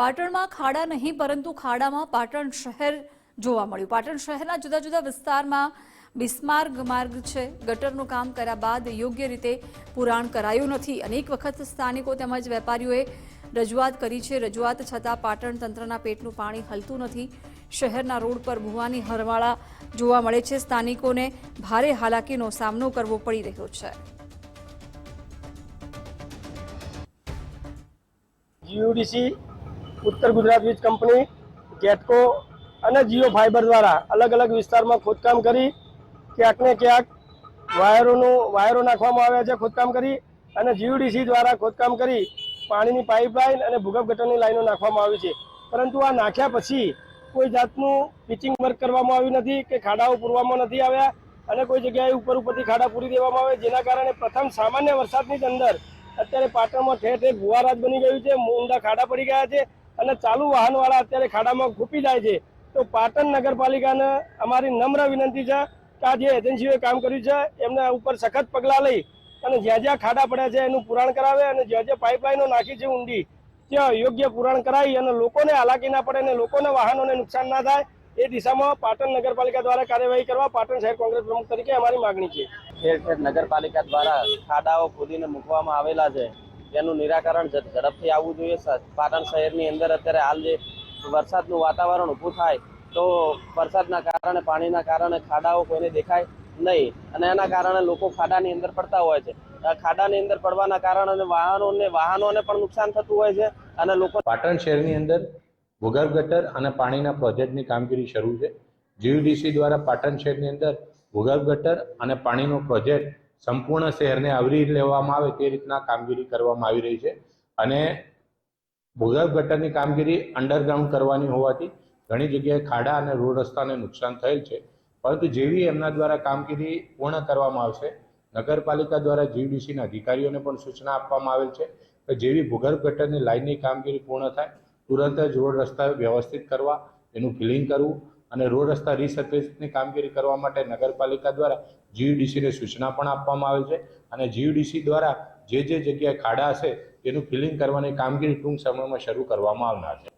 પાટણમાં ખાડા નહીં, પરંતુ ખાડામાં પાટણ શહેર જોવા મળ્યું. પાટણ શહેરના જુદા જુદા વિસ્તારમાં બિસ્માર્ગ માર્ગ છે. ગટરનું કામ કર્યા બાદ યોગ્ય રીતે પુરાણ કરાયું નથી. અનેક વખત સ્થાનિકો તેમજ વેપારીઓએ રજૂઆત કરી છે. રજૂઆત છતાં પાટણ તંત્રના પેટનું પાણી હલતું નથી. શહેરના રોડ પર ભૂવાની હરવાળા જોવા મળે છે. સ્થાનિકોને ભારે હાલાકીનો સામનો કરવો પડી રહ્યો છે. જીયુડીસી ઉત્તર ગુજરાત વીજ કંપની ગેટકો અને જીઓ ફાઇબર દ્વારા અલગ અલગ વિસ્તારમાં ખોદકામ કરી ક્યાંક ને ક્યાંક વાયરોનું, વાયરો નાખવામાં આવ્યા છે ખોદકામ કરી અને જીયુડીસી દ્વારા ખોદકામ કરી પાણીની પાઇપલાઇન અને ભૂગર્ભ ગટરની લાઈનો નાખવામાં આવી છે. પરંતુ આ નાખ્યા પછી કોઈ જાતનું પિચિંગ વર્ક કરવામાં આવ્યું નથી કે ખાડાઓ પૂરવામાં નથી આવ્યા અને કોઈ જગ્યાએ ઉપર ઉપરથી ખાડા પૂરી દેવામાં આવે જેના કારણે પ્રથમ સામાન્ય વરસાદની જ અંદર અત્યારે પાટણમાં ઠેર ઠેર ભુવારાજ બની ગયું છે ઊંડા ખાડા પડી ગયા છે અને ચાલુ વાહનવાળા અત્યારે ખાડામાં ખૂપી જાય છે. તો પાટણ નગરપાલિકાને અમારી નમ્ર વિનંતી છે કે આ જે એજન્સીઓએ કામ કર્યું છે, એમના ઉપર સખત પગલાં લઈ અને જ્યાં જ્યાં ખાડા પડ્યા છે એનું પુરાણ કરાવે અને જ્યાં જ્યાં પાઇપલાઇનો નાખી છે ઊંડી, ત્યાં યોગ્ય પુરાણ કરાવી અને લોકોને હાલાકી ના પડે અને લોકોના વાહનોને નુકસાન ના થાય, એ દિશામાં પાટણ નગરપાલિકા દ્વારા કાર્યવાહી કરવા પાટણ શહેર કોંગ્રેસ પ્રમુખ તરીકે અમારી માગણી છે. ઠેર ઠેર નગરપાલિકા દ્વારા ખાડાઓ ખોદીને મૂકવામાં આવેલા છે. તેનું નિરાકરણ ઝડપથી આવવું જોઈએ. પાટણ શહેરની અંદર અત્યારે હાલ જે વરસાદનું વાતાવરણ ઊભું થાય, તો વરસાદના કારણે, પાણીના કારણે ખાડાઓ કોઈને દેખાય નહીં. અને એના કારણે લોકો ખાડાની અંદર પડતા હોય છે. ખાડાની અંદર પડવાના કારણે વાહનોને વાહનોને પણ નુકસાન થતું હોય છે અને લોકો પાટણ શહેરની અંદર ભૂગર્ભ ગટર અને પાણીના પ્રોજેક્ટની કામગીરી શરૂ છે. જીયુડીસી દ્વારા પાટણ શહેરની અંદર ભૂગર્ભ ગટર અને પાણીનો પ્રોજેક્ટ સંપૂર્ણ શહેરને આવરી લેવામાં આવે તે રીતના કામગીરી કરવામાં આવી રહી છે. અને ભૂગર્ભ ગટરની કામગીરી અંડરગ્રાઉન્ડ કરવાની હોવાથી ઘણી જગ્યાએ ખાડા અને રોડ રસ્તાને નુકસાન થયેલ છે. પરંતુ જેવી એમના દ્વારા કામગીરી પૂર્ણ કરવામાં આવશે, નગરપાલિકા દ્વારા જીયુડીસીના અધિકારીઓને પણ સૂચના આપવામાં આવેલ છે કે જેવી ભૂગર્ભ ગટરની લાઇનની કામગીરી પૂર્ણ થાય, તુરંત જ રોડ રસ્તા વ્યવસ્થિત કરવા, એનું ક્લીન કરવું અને રોડ રસ્તા રીસર્ફેસની કામગીરી કરવા માટે નગરપાલિકા દ્વારા જીયુડીસીને સૂચના પણ આપવામાં આવેલ છે. અને જીયુડીસી દ્વારા જે જે જગ્યાએ ખાડા હશે, તેનું ફિલિંગ કરવાની કામગીરી ટૂંક સમયમાં શરૂ કરવામાં આવનાર છે.